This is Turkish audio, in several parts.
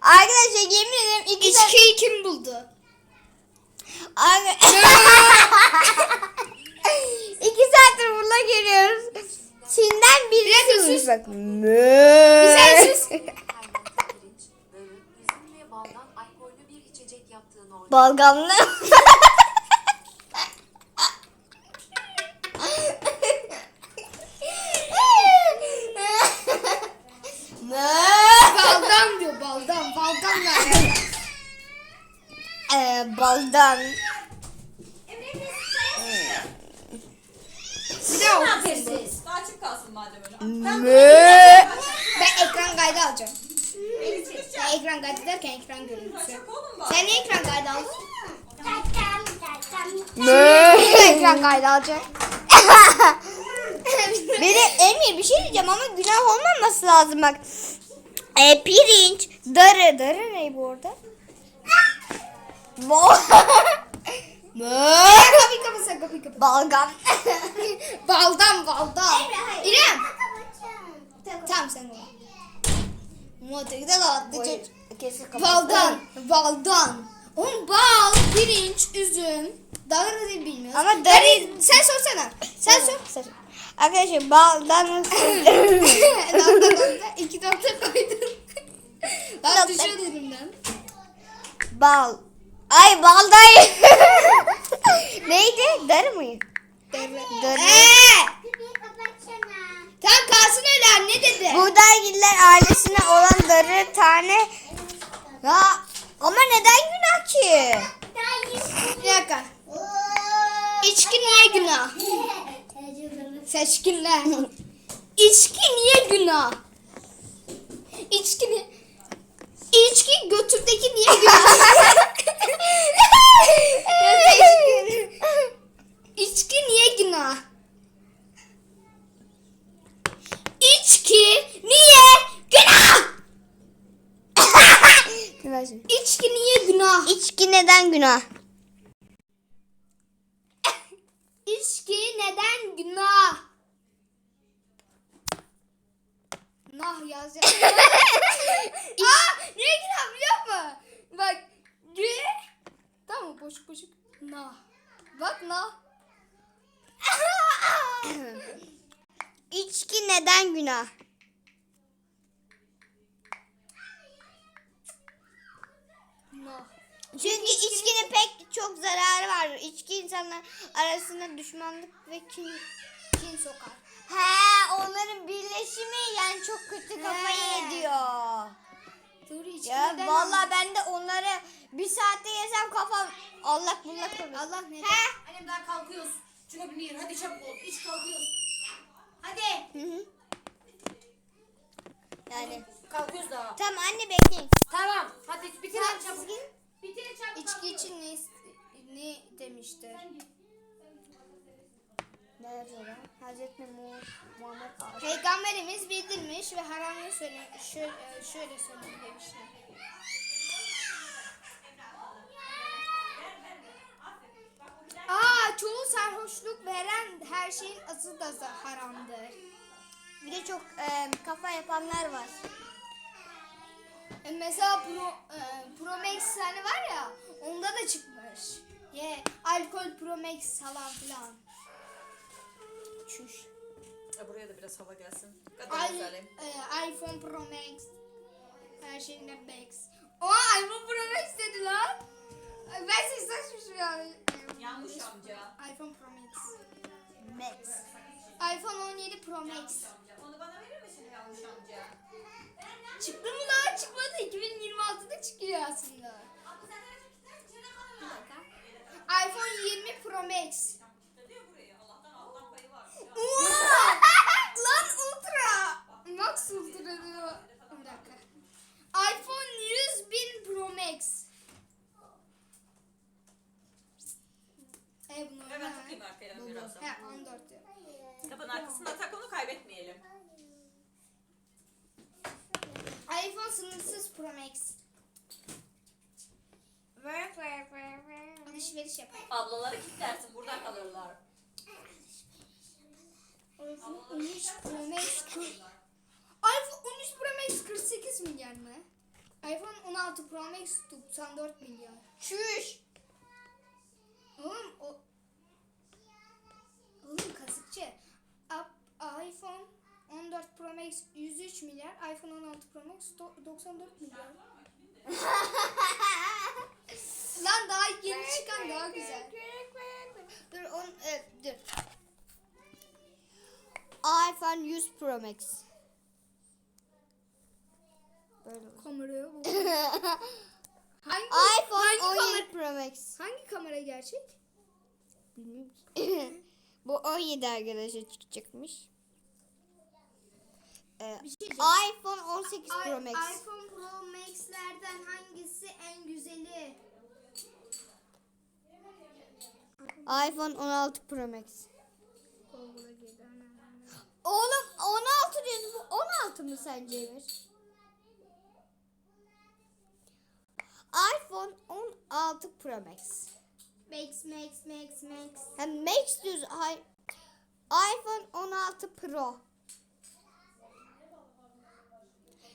Arkadaşlar yemin ederim iki saat... İçkiyi kim buldu? İki saattir burada geliyoruz. Çin'den biri dakika, sızmış sus. bak. Bir sen sus. pirinç, böğür, üzüm ve baldan alkollü bir içecek yaptığın ortaya Balgamlı. Baldan diyor baldan. Baldan ne alaka? Baldan. Bir daha oku. Sessiz. Açık kalsın madem öyle. Mö. Ben ekran kaydı alacağım. Ben ekran kaydı derken ekran görüntüsü. Sen niye ekran kaydı aldın? Mö. ekran kaydı alacak. Beni Emir bir şey diyeceğim ama günah olmaması lazım bak. E, pirinç, darı, darı ne bu orada? Bo. Mö. kapıyı kapat sen kapıyı kapat. Balgam. Baldan baldan. İrem. Tamam sen de. Motorda da attı çocuk. Baldan. Baldan. Oğlum bal, pirinç, üzüm. Darı da bilmiyoruz. Ama darı- Darı- Sen sorsana. Sen sor. Sen- Arkadaşlar baldan Dalga dalga iki nokta koydum. Lan Nokta. düşüyor elimden. bal. Ay balday. Neydi? Darı mı? Darı. Eee! Tamam kalsın öyle anne dedi. Buğdaygiller ailesine olan darı tane. Ya ama neden günah ki? Bir dakika. İçki niye günah? Seçkinler. İçki niye günah? İçki ne? İçki götürdeki niye günah? Seçkin. İçki niye günah? İçki niye günah? İçki niye günah? İçki neden günah? İçki neden günah? Nah yazacağım. Aa niye günah biliyor musun? Bak gü tamam boşuk boşuk nah. Bak nah. İçki neden günah? nah. Çünkü içkinin pek çok zararı var. İçki insanlar arasında düşmanlık ve kin, Kin sokar. He onların birleşimi yani çok kötü kafayı He. ediyor. Doğru içki Ya vallahi ben de onları bir saatte yesem kafam allak bullak olur. Allah neden? He. Annemden kalkıyoruz. Çünkü bir hadi çabuk ol. İç kalkıyoruz. Hadi. Hı hı. Yani Kalkıyoruz daha. tamam anne bekleyin. Tamam. Hadi bitirin Tamam, çabuk. gidin. Bitirin çabuk. İçki için ne, ne demiştir? Ne yazıyor lan? Hazreti Mu- Muhammed Aleyhisselam. Peygamberimiz bildirmiş ve haramını söyle, şöyle, şöyle söyledi demişler. Aa, çoğu sarhoşluk veren her şeyin azı da haramdır. Bir de çok e, kafa yapanlar var. E, mesela Pro, e, Pro Max hani var ya, onda da çıkmış. Ye, alkol Pro Max falan filan. Çüş. Ya Buraya da biraz hava gelsin. Kadar güzelim. e, iPhone Pro Max. Her şeyine Max. Aa iPhone Pro Max dedi lan. Ay, Ben size saçmışım yani. Yanlış amca. iPhone Pro Max. Max. iPhone 17 Pro Max. Onu bana verir misin yanlış amca? Çıktı mı lan? Çıkmadı. 2026'da çıkıyor aslında. İPhone 20 Pro Max. Diyor buraya. Allah'tan Allah payı var. Uaa! Lan Ultra. Max Ultra diyor. Bir dakika. iPhone 100 bin Pro Max. E bunu Hemen takayım arkaya birazdan. He 14 diyor. Kapının arkasında tak onu kaybetmeyelim. iPhone sınırsız Pro Max. Alışveriş yapar. Ablaları kilitlersin. Burada kalırlar. iPhone 13 Pro Max. iPhone 13 Pro Max 48 milyar mı? iPhone 16 Pro Max 94 milyar. Çüş. Oğlum o... Oğlum kasıkçı. İPhone 14 Pro Max 103 milyar. iPhone 16 Pro Max do- 94 milyar. Lan daha yeni çıkan daha güzel. Dur on e, dur. iPhone 100 Pro Max. Böyle. Kameraya bak. Hangi, iPhone hangi, 17 kamera, Pro Max. hangi kamera gerçek? Bilmiyorum ki. Bu 17 arkadaşa çıkacakmış. Ee, şey iPhone 18 Pro Max. iPhone Pro Max'lerden hangisi en güzeli? iPhone 16 Pro Max. Oğlum 16 diyorsun. Bu 16 mı sence Emir? iPhone 16 Pro Max. Max, Max, Max, Max. Ha, Max diyorsun. Hayır. iPhone 16 Pro.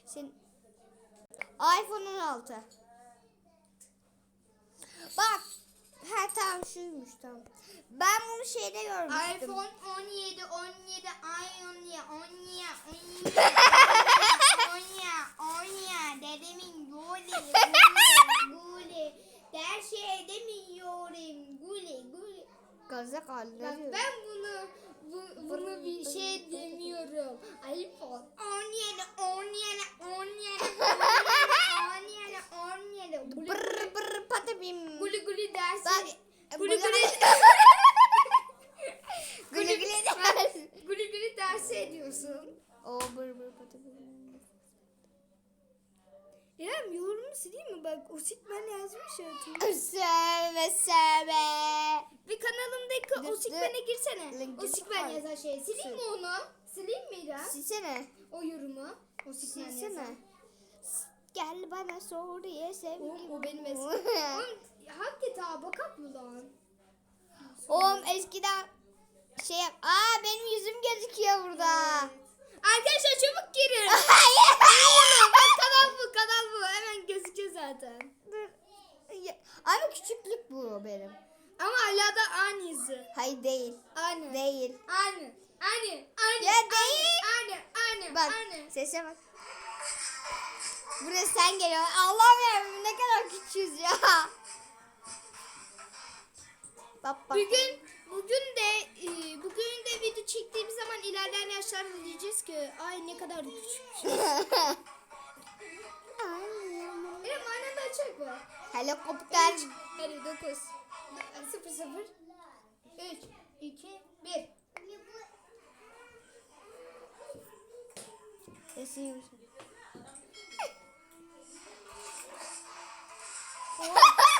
Sen iPhone 16. Bak. Ha tamam şuymuş tamam. Ben bunu şeyde görmüştüm. iPhone 17, 17, ay 17, 17, 17, 17, dedemin gole, gole, der şey demiyorum, gule, gule. Gazak Bak halde. ben bunu, bu, bunu bir şey demiyorum. iPhone 17, 17, 17, 17, 17, gule, Brr brr patabim. gule dersin. Bak. Guli Guli guli. Guli guli dersin. Guli guli dersi ediyorsun. O brr brr patabim. İrem yorumu sileyim mi? Bak o ben yazmış ya. Söve söve. Bir kanalımdaki o sikmene girsene. O sikmen yazan şey. Sileyim mi onu? Sileyim mi İrem? Silsene. O yorumu. O sikmen yazan. Gel bana sor diye sevgi. Oğlum o benim eski. Hakikaten bakak mı lan? Oğlum eskiden şey yap. Aa benim yüzüm gözüküyor burada. Arkadaşlar çabuk girin. Hayır. Bak kanal bu kanal bu. Hemen gözüküyor zaten. Dur. Ya- Ama küçüklük bu benim. Ama hala da aynı yüzü. Hayır değil. Aynı. Değil. Aynı. Aynı. Aynı. Ya değil. Aynı. Aynı. Bak Aynı. sese bak. Buraya sen geliyorsun. Allah'ım ya ne kadar küçüğüz ya. Bak bak. Bugün bugün de e, bugün de video çektiğimiz zaman ilerleyen yaşlarda diyeceğiz ki ay ne kadar küçük. Benim aynen da açık bu. Helikopter. Hadi 9 0 0 3 2 1 Sesi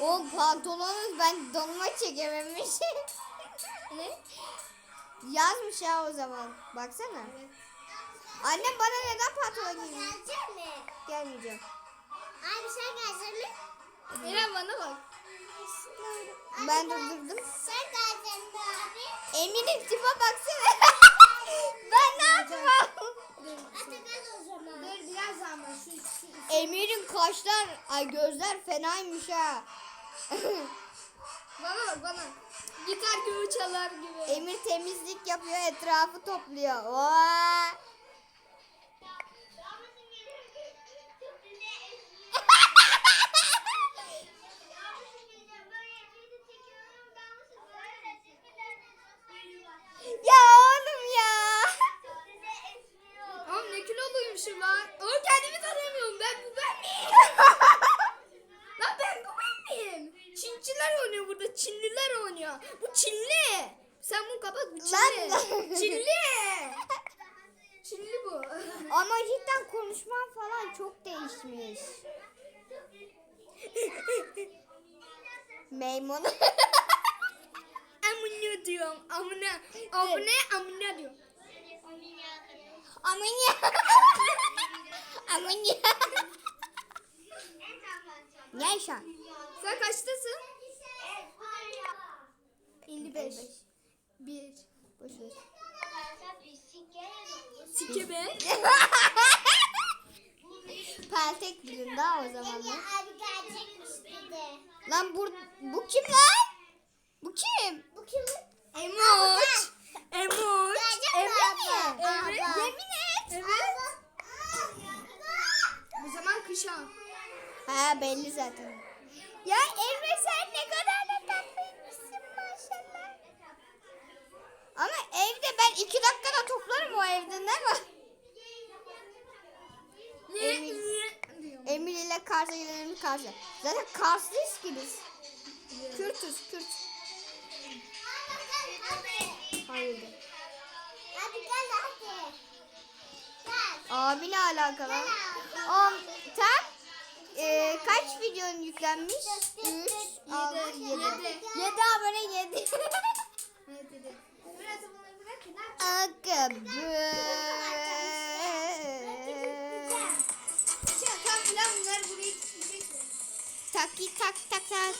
O pantolonuz ben donma çekememişim. Ne? Yazmış ya o zaman. Baksana. Annem bana neden pantolon giymiyor? Gelmeyeceğim. Abi sen gelsene. Eren bana bak. Ben durdurdum. Sen gelsene abi. Emin'in tipe baksana. ben ne? Dur, şu, şu Emir'in kaşlar, ay gözler fenaymış ha. bana bak bana. Gitar gibi çalar gibi. Emir temizlik yapıyor, etrafı topluyor. Vaa! ya oğlum ne kiloluymuşum lan. Oğlum kendimi tanıyamıyorum. Ben bu ben miyim? lan ben bu ben miyim? Çinçiler oynuyor burada. Çinliler oynuyor. Bu Çinli. Sen bunu kapat bu Çinli. Lan- Çinli. Çinli bu. Ama cidden konuşman falan çok değişmiş. Meymun. Amına diyorum. Amına. Amına amına diyorum. Aman ya. Aman ya. Yaşa. Sen kaçtasın? 55. 1. Boş ver. Sike be. Peltek bilin daha o zaman. Dedi. Lan bu, bu kim lan? Bu kim? Bu kimin? Emoç. Emoç. Emre mi? Evet. Yemin et. Evet. Bu zaman kışan. Ha belli zaten. Ya Emre Ama evde ben iki dakikada toplarım o evde ne var? Emir. Emir ile Kars'a gidelim Kars'a. Zaten Karslıyız ki biz. Kürtüz Kürt. Hayırdır. Hadi gel hadi. Abi ne alakalı? Um, tam e, kaç videonun yüklenmiş? 3, 6, 7. 7 abone 7. Evet dedi. Biraz bunları gidecek. Taki tak tak tak.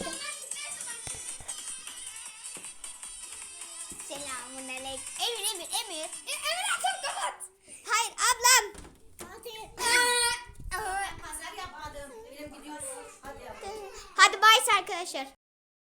Selamun aleyküm. Emir Emir Emir. Emir atam kapat. Hayır ablam. Hadi bay arkadaşlar.